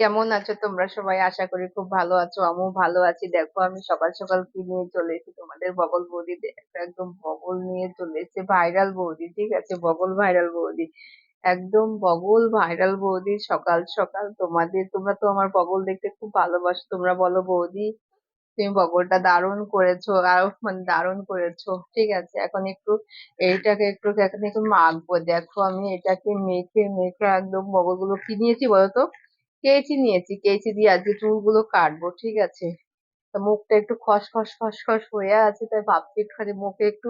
কেমন আছো তোমরা সবাই? আশা করি খুব ভালো আছো। আমিও ভালো আছি। দেখো, আমি সকাল সকাল কি নিয়ে চলে এসেছি? তোমাদের বগল বৌদি একদম বগল নিয়ে চলে এসেছে। ভাইরাল বৌদি, ঠিক আছে? বগল ভাইরাল বৌদি। একদম বগল ভাইরাল বৌদি সকাল সকাল। তোমাদের, তোমরা তো আমার বগল দেখতে খুব ভালোবাসো। তোমরা বলো বৌদি, তুমি বগলটা দারুণ করেছ? আর মানে দারুণ করেছ? ঠিক আছে, এখন একটু এইটাকে একটু এখন একটু মাখবো। দেখো, আমি এটাকে মেখে মেখে একদম বগলগুলো কি নিয়েছি বলতো কেচি নিয়েছি, কেচি দিয়ে আজকে চুলগুলো কাটবো, ঠিক আছে? তা মুখটা একটু খসখস খসখস হয়ে আছে, তাই ভাবছি একটুখানি মুখে একটু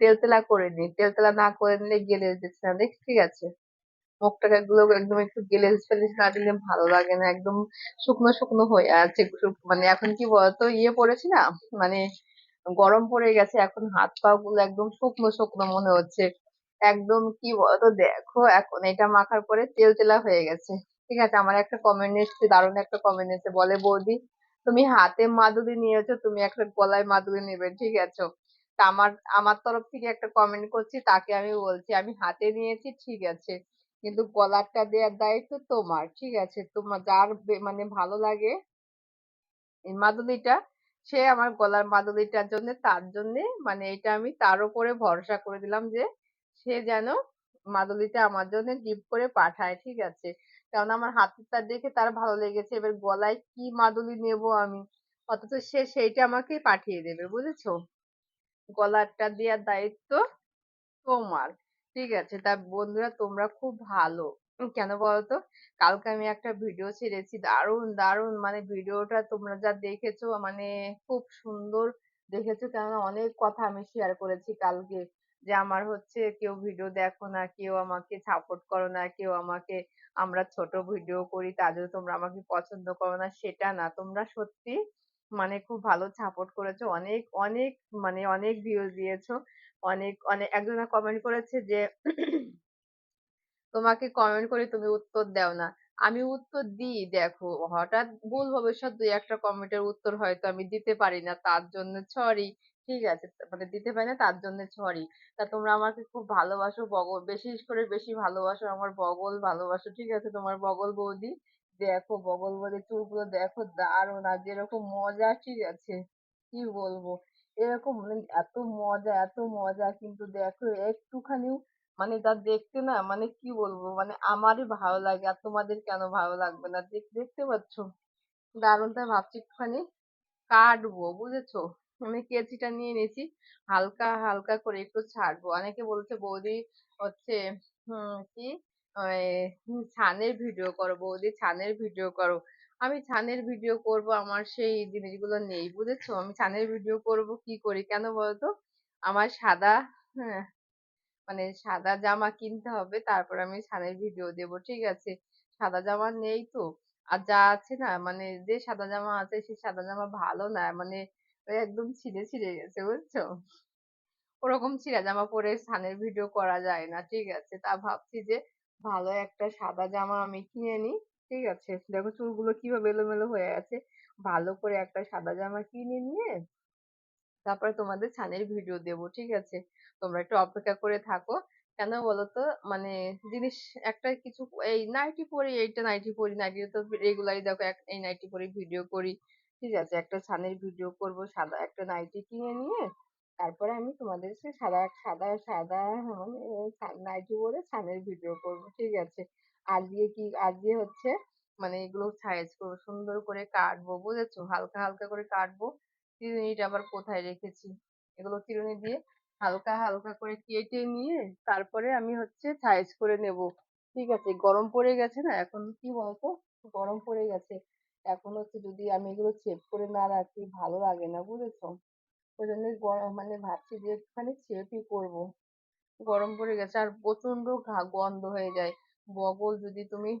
তেলতেলা করে নিই। তেলতেলা না করে নিলে গেলে যাচ্ছে না, দেখ, ঠিক আছে? মুখটাকে গুলো একদম একটু গেলেজ ফেলেজ না দিলে ভালো লাগে না, একদম শুকনো শুকনো হয়ে আছে মানে এখন কি বলতো ইয়ে পড়েছে না মানে গরম পড়ে গেছে, এখন হাত পা গুলো একদম শুকনো শুকনো মনে হচ্ছে। একদম কি বলতো, দেখো, এখন এটা মাখার পরে তেল তেলা হয়ে গেছে। ঠিক আছে, আমার একটা কমেন্ট এসেছে, দারুণ একটা কমেন্ট এসেছে, বলে বৌদি, তুমি হাতে মাদুলি নিয়েছো, তুমি একটা গলায় মাদুলি নেবে, ঠিক আছে? তা আমার আমার তরফ থেকে একটা কমেন্ট করছি, তাকে আমি বলছি, আমি হাতে নিয়েছি, ঠিক আছে, কিন্তু গলারটা দেওয়ার দায়িত্ব তোমার, ঠিক আছে, তোমার যার মানে ভালো লাগে, এই মাদুলিটা, সে আমার গলার মাদুলিটার জন্য, তার জন্য মানে এটা আমি তার উপরে ভরসা করে দিলাম যে, সে যেন মাদুলিটা আমার জন্য গিফট করে পাঠায়, ঠিক আছে? কারণ আমার হাতেরটা দেখে তার ভালো লেগেছে। এবার গলায় কি মাদুলি নেব আমি? অথচ সে সেইটা আমাকে পাঠিয়ে দেবে, বুঝেছ? গলারটা দেওয়ার দায়িত্ব তোমার। ঠিক আছে, তা বন্ধুরা তোমরা খুব ভালো। কেন বলতো? কালকে আমি একটা ভিডিও ছেড়েছি, দারুণ দারুণ। মানে ভিডিওটা তোমরা যা দেখেছ মানে খুব সুন্দর দেখেছ, কেননা অনেক কথা আমি শেয়ার করেছি কালকে। যে আমার হচ্ছে কেউ ভিডিও দেখো না, কেউ আমাকে সাপোর্ট করো না, কেউ আমাকে আমরা ছোট ভিডিও করি তার জন্য তোমরা আমাকে পছন্দ করো না, সেটা না। তোমরা সত্যি মানে খুব ভালো সাপোর্ট করেছ। অনেক অনেক মানে অনেক ভিউজ দিয়েছ। অনেক অনেক, একজনা কমেন্ট করেছে যে, তোমাকে কমেন্ট করে তুমি উত্তর দাও না। আমি উত্তর দিই, দেখো, হঠাৎ ভুল ভবিষ্যৎ দুই একটা কমেন্টের উত্তর হয়তো আমি দিতে পারি না, তার জন্য সরি ঠিক আছে মানে দিতে পারি না, তার জন্য সরি তা তোমরা আমাকে খুব ভালোবাসো বগল বেশি করে বেশি ভালোবাসো আমার বগল, ভালোবাসো, ঠিক আছে? তোমার বগল বৌদি, দেখো বগল বৌদি চুলগুলো দেখো দারুণ আর যেরকম মজা, ঠিক আছে? কি বলব? এরকম মানে এত মজা এত মজা, কিন্তু দেখো একটুখানিও মানে তা দেখতে না মানে কি বলব? মানে আমারই ভালো লাগে আর তোমাদের কেন ভালো লাগবে না? দেখ, দেখতে পাচ্ছ? দারুণ, তাই ভাবছি একটুখানি কাটবো, বুঝেছ? আমি কেচিটা নিয়ে নিয়েছি হালকা হালকা করে একটু ছাড়বো। অনেকে বলছে, বৌদি হচ্ছে কি? ছানের ভিডিও করো, বৌদি ছানের ভিডিও করো। আমি ছানের ভিডিও করব, আমার সেই জিনিসগুলো নেই, বুঝেছ? আমি ছানের ভিডিও করব, কি করি কেন বলতো? আমার সাদা হ্যাঁ মানে সাদা জামা কিনতে হবে, তারপর আমি ছানের ভিডিও দেব, ঠিক আছে? সাদা জামা নেই তো। আর যা আছে না মানে যে সাদা জামা আছে সেই সাদা জামা ভালো না মানে ওই একদম ছিঁড়ে ছিঁড়ে গেছে, বুঝছ? ওরকম ছিঁড়া জামা পরে ছানের ভিডিও করা যায় না, ঠিক আছে? তা ভাবছি যে ভালো একটা সাদা জামা আমি কিনে নিই ঠিক আছে? দেখো চুলগুলো কীভাবে এলোমেলো হয়ে আছে ভালো করে একটা সাদা জামা কিনে নিয়ে তারপরে তোমাদের ছানের ভিডিও দেব, ঠিক আছে? তোমরা একটু অপেক্ষা করে থাকো। কেন বলতো? মানে জিনিস একটা কিছু, এই নাইটি পরি এইটা নাইটি পরি নাইটি তো রেগুলারই দেখো এই নাইটি পরি ভিডিও করি। ঠিক আছে, একটা ছানের ভিডিও করব, সাদা একটা নাইটি কিনে নিয়ে তারপরে আমি তোমাদের সাদা সাদা সাদা মানে নাইটি পরে ছানের ভিডিও করব, ঠিক আছে। আর দিয়ে কি দিয়ে হচ্ছে মানে এগুলো সাইজ করব, সুন্দর করে কাটবো, বুঝেছ? হালকা হালকা করে কাটবো। চিরুনিটা আবার কোথায় রেখেছি? এগুলো চিরুনি দিয়ে হালকা হালকা করে কেটে নিয়ে তারপরে আমি হচ্ছে সাইজ করে নেব। ঠিক আছে, গরম পড়ে গেছে না? এখন কি বলতো? গরম পড়ে গেছে। এখন হচ্ছে যদি আমি এগুলো সেভ করে না রাখি, ভালো লাগে না, বুঝেছ? ওই জন্য গরম মানে ভাবছি যে একটুখানি সেভই করব। গরম পড়ে গেছে আর প্রচণ্ড গন্ধ হয়ে যায়। বগল যদি তুমি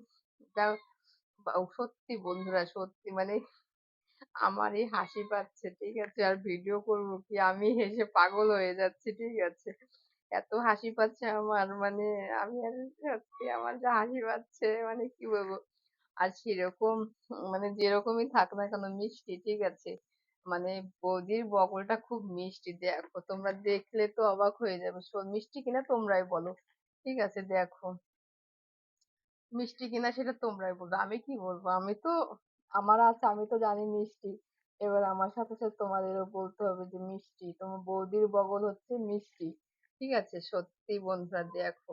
সত্যি বন্ধুরা, সত্যি মানে আমারই হাসি পাচ্ছে, ঠিক আছে? আর ভিডিও করব কি? আমি হেসে পাগল হয়ে যাচ্ছি, ঠিক আছে? এত হাসি পাচ্ছে আমার মানে আমি আর সত্যি আমার যা হাসি পাচ্ছে মানে কি বলব? আর সেরকম মানে যেরকমই থাক না কেন মিষ্টি, ঠিক আছে? মানে বৌদির বগলটা খুব মিষ্টি। দেখো, তোমরা দেখলে তো অবাক হয়ে যাবে। মিষ্টি কিনা তোমরাই বলো, ঠিক আছে? দেখো। মিষ্টি কিনা সেটা তোমরাই বলবে আমি কি বলব? আমি তো, আমার আছে, আমি তো জানি মিষ্টি। এবার আমার সাথে সাথে তোমাদেরও বলতে হবে যে মিষ্টি, তোমার বৌদির বগল হচ্ছে মিষ্টি, ঠিক আছে? সত্যি বন্ধুরা, দেখো।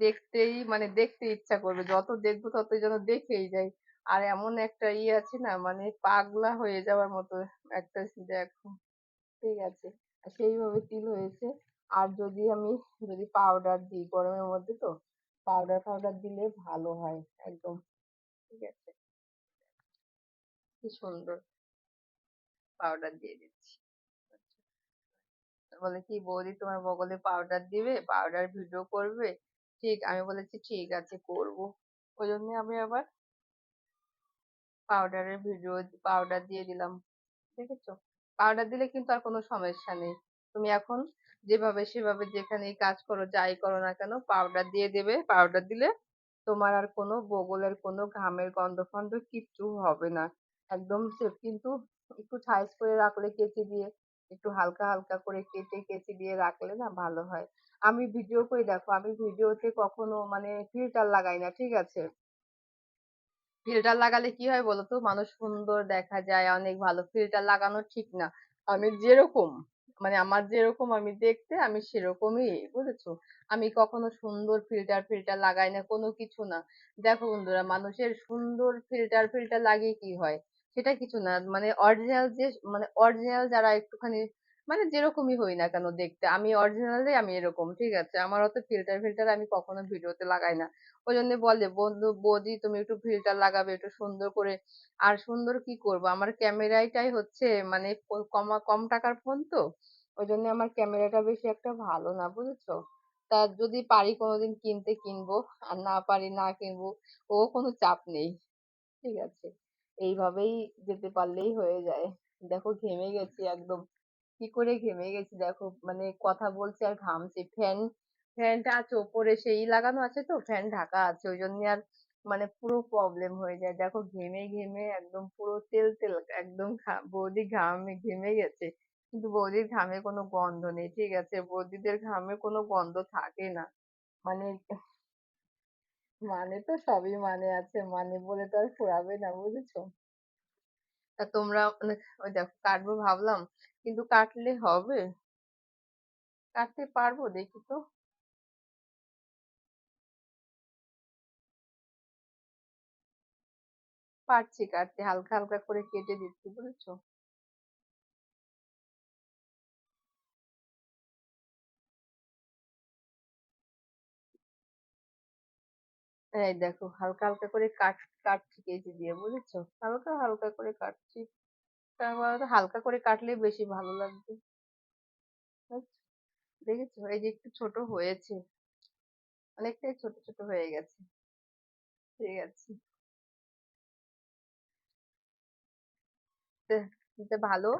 দেখতেই মানে দেখতে ইচ্ছা করবে। যত দেখব ততই যেন দেখেই যাই। আর এমন একটা ইয়ে আছে না মানে পাগলা হয়ে যাওয়ার মতো একটা দেখো। ঠিক আছে। সেইভাবে তিল হয়েছে। আর যদি আমি, যদি পাউডার দিই গরমের মধ্যে তো পাউডার ফাউডার দিলে ভালো হয়, একদম। ঠিক আছে। কি সুন্দর পাউডার দিয়ে দিচ্ছি। বলে কি বৌদি তোমার বগলে পাউডার দিবে? পাউডার ভিডিও করবে? ঠিক, আমি বলেছি ঠিক আছে, করব। ওই জন্য আমি আবার পাউডারের ভিডিও পাউডার দিয়ে দিলাম, দেখেছ? পাউডার দিলে কিন্তু আর কোনো সমস্যা নেই। তুমি এখন যেভাবে সেভাবে যেখানেই কাজ করো, যাই করো না কেন পাউডার দিয়ে দেবে। পাউডার দিলে তোমার আর কোনো বগলের, কোনো ঘামের গন্ধ ফন্ধ কিচ্ছু হবে না। একদম সেফ কিন্তু একটু সাইজ করে রাখলে কেচি দিয়ে, একটু হালকা হালকা করে কেটে, কেচি দিয়ে রাখলে না ভালো হয়। আমি ভিডিও করে, দেখো আমি ভিডিওতে কখনো মানে ফিল্টার লাগাই না, ঠিক আছে? ফিল্টার লাগালে কি হয় বলতো? মানুষ সুন্দর দেখা যায়, অনেক ভালো। ফিল্টার লাগানো ঠিক না। আমি যেরকম মানে আমার যেরকম আমি দেখতে, আমি সেরকমই, বুঝেছ? আমি কখনো সুন্দর ফিল্টার ফিল্টার লাগাই না, কোনো কিছু না। দেখো বন্ধুরা, মানুষের সুন্দর ফিল্টার ফিল্টার লাগিয়ে কি হয়? সেটা কিছু না। মানে অরিজিনাল যে মানে অরিজিনাল যারা একটুখানি মানে যেরকমই হই না কেন দেখতে। আমি অরিজিনালি আমি এরকম, ঠিক আছে? আমার অত ফিল্টার ফিল্টার আমি কখনো ভিডিওতে লাগাই না। ওই জন্য বলে, বন্ধু, বৌদি, তুমি একটু ফিল্টার লাগাবে, একটু সুন্দর করে। আর সুন্দর কি করব? আমার ক্যামেরাটাই হচ্ছে মানে কমা, কম টাকার ফোন তো। ওই জন্য আমার ক্যামেরাটা বেশি একটা ভালো না, বুঝেছ? তা যদি পারি কোনোদিন কিনতে কিনবো, আর না পারি না কিনবো, ও কোনো চাপ নেই, ঠিক আছে? এইভাবেই যেতে পারলেই হয়ে যায়। দেখো ঘেমে গেছি একদম। কি করে ঘেমে গেছি দেখো মানে কথা বলছি আর ঘামছি। ফ্যান, ফ্যানটা আছে ওপরে সেই লাগানো আছে তো, ফ্যান ঢাকা আছে ওই জন্য আর মানে পুরো প্রবলেম হয়ে যায়। দেখো ঘেমে ঘেমে একদম পুরো তেল তেল, একদম বৌদি ঘামে ঘেমে গেছে। কিন্তু বৌদির ঘামে কোনো গন্ধ নেই, ঠিক আছে? বৌদিদের ঘামে কোনো গন্ধ থাকে না। মানে মানে তো সবই মানে আছে মানে বলে তো আর ফুরাবে না, বুঝেছ? তোমরা মানে ওই দেখো কাটবো ভাবলাম, কিন্তু কাটলে হবে? কাটতে পারব দেখি তো। পারছি কাটতে, হালকা হালকা করে কেটে দিচ্ছি, বুঝেছ? এই দেখো, হালকা হালকা করে কাট, কাটছি কেচি দিয়ে, বুঝেছ? হালকা হালকা করে কাটছি। কারণ বলতো হালকা করে কাটলে বেশি ভালো লাগবে। দেখেছ? এই যে একটু ছোট হয়েছে। অনেকটাই ছোট ছোট হয়ে গেছে। ঠিক আছে। ভালো।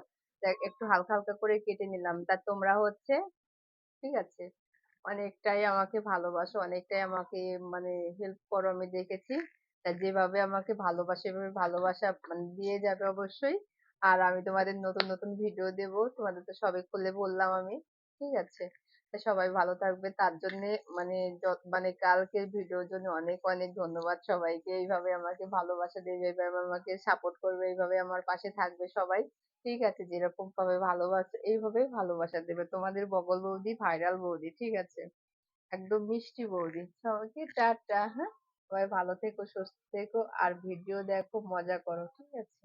একটু হালকা হালকা করে কেটে নিলাম। তা তোমরা হচ্ছে, ঠিক আছে? অনেকটাই আমাকে ভালোবাসো, অনেকটাই আমাকে মানে হেল্প করো, আমি দেখেছি। যেভাবে আমাকে ভালোবাসে, এভাবে ভালোবাসা মানে দিয়ে যাবে অবশ্যই। আর আমি তোমাদের নতুন নতুন ভিডিও দেব, তোমাদের তো সবে খুলে বললাম আমি। ঠিক আছে? সবাই ভালো থাকবে তার জন্য মানে মানে কালকের ভিডিওর জন্য অনেক অনেক ধন্যবাদ সবাইকে। এইভাবে আমাকে ভালোবাসা দেবে, এইভাবে আমাকে সাপোর্ট করবে, এইভাবে আমার পাশে থাকবে সবাই। ঠিক আছে, যেরকম ভাবে ভালোবাসা, এইভাবেই ভালোবাসা দেবে। তোমাদের বগল বৌদি ভাইরাল বৌদি, ঠিক আছে? একদম মিষ্টি বৌদি। সবাইকে টাটা হ্যাঁ? সবাই ভালো থেকো, সুস্থ থেকো, আর ভিডিও দেখো, মজা করো, ঠিক আছে?